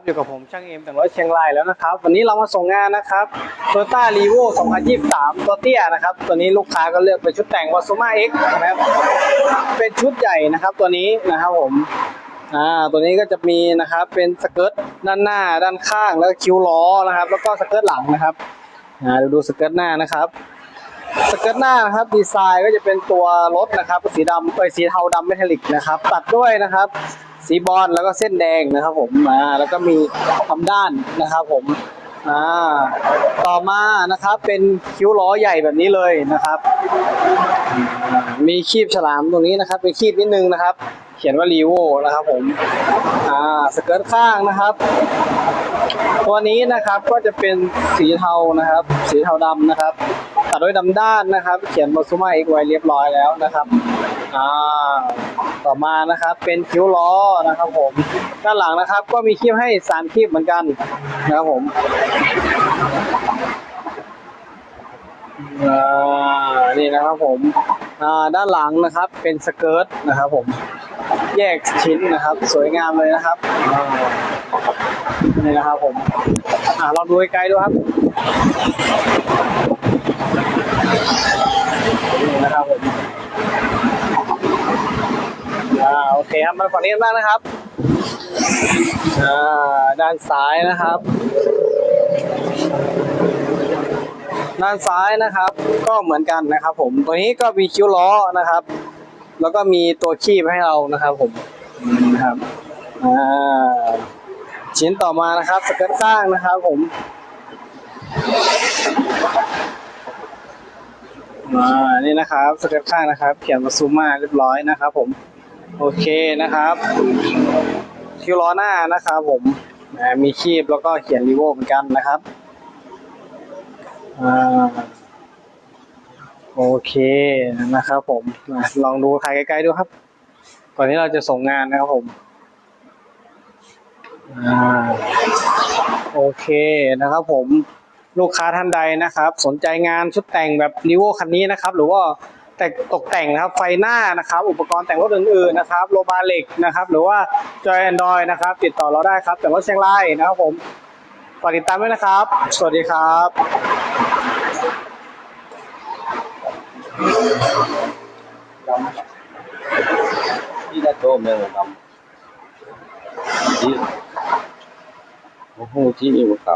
ับอยู่กับผมช่างเอ็มแต่งรถเชียงรายแล้วนะครับ วันนี้เรามาส่งงานนะครับ Toyota r e v o 2023 ตัวเตี้ยนะครับ ตัวนี้ลูกค้าก็เลือกเป็นชุดแต่ง w a s u m a X นะครับ เป็นชุดใหญ่นะครับตัวนี้นะครับผมอ่าตัวนี้ก็จะมีนะครับเป็นสเกิร์ตด้านหน้าด้านข้างแล้วก็คิ้วล้อนะครับ แล้วก็สเกิร์ตหลังนะครับอ่าดูสเกิร์ตหน้านะครับสเกิร์ตหน้านะครับดีไซน์ก็จะเป็นตัวรถนะครับสีดำเอยสีเทาดำเมทัลลิกนะครับ ตัดด้วยนะครับ สีบอลแล้วก็เส้นแดงนะครับผมอ่าแล้วก็มีทำด้านนะครับผมอ่าต่อมานะครับเป็นคิ้วล้อใหญ่แบบนี้เลยนะครับ มีคีบฉลามตรงนี้นะครับ เป็นคีบนิดนึงนะครับ เขียนว่ารีโวนะครับผมอ่าสเกิร์ตข้างนะครับ ตัวนี้นะครับก็จะเป็นสีเทานะครับ สีเทาดำนะครับตัดด้วยดำด้านนะครับ เขียนบอสุมาเอกไว้เรียบร้อยแล้วนะครับ อ่าต่อมานะครับเป็นคิ้วล้อนะครับ ผม ด้านหลังนะครับ ก็มีคีบให้สามคีบเหมือนกันนะครับผมอ่านี่นะครับผมอ่าด้านหลังนะครับเป็นสเกิร์ตนะครับ ผม แยกชิ้นนะครับ สวยงามเลยนะครับอ่านี่นะครับผมอ่าลองดูไกลๆดูครับนี่นะครับผม อ่าโอเคครับมาฝั่งนี้กันบ้างนะครับอ่าด้านซ้ายนะครับ ด้านซ้ายนะครับ ก็เหมือนกันนะครับ ผมตัวนี้ก็มีคิ้วล้อนะครับ แล้วก็มีตัวคีบให้เรานะครับ ผมนะครับอ่าชิ้นต่อมานะครับสเกิร์ตข้างนะครับ ผมอ่านี่นะครับสเกิร์ตข้างนะครับ เขียนมาซูมาเรียบร้อยนะครับ ผม โอเคนะครับคิวล้อหน้านะครับผมมีคีบแล้วก็เขียนรีโวเหมือนกันนะครับอโอเคนะครับผมลองดูถ่ายใกล้ๆดูครับ ก่อนที่เราจะส่งงานนะครับผมอโอเคนะครับผมลูกค้าท่านใดนะครับ สนใจงานชุดแต่งแบบนิโวคันนี้นะครับ หรือว่า แต่ตกแต่งนะครับไฟหน้านะครับ อุปกรณ์แต่งรถอื่นๆนะครับโลบาเล็กนะครับ หรือว่าจอยแอนดรอยนะครับ ติดต่อเราได้ครับ แต่งรถเชียงรายนะครับผมฝากติดตามด้วยนะครับ สวัสดีครับที่ได้โตเมืองดำที่โอ้โหที่นี่มันเก่า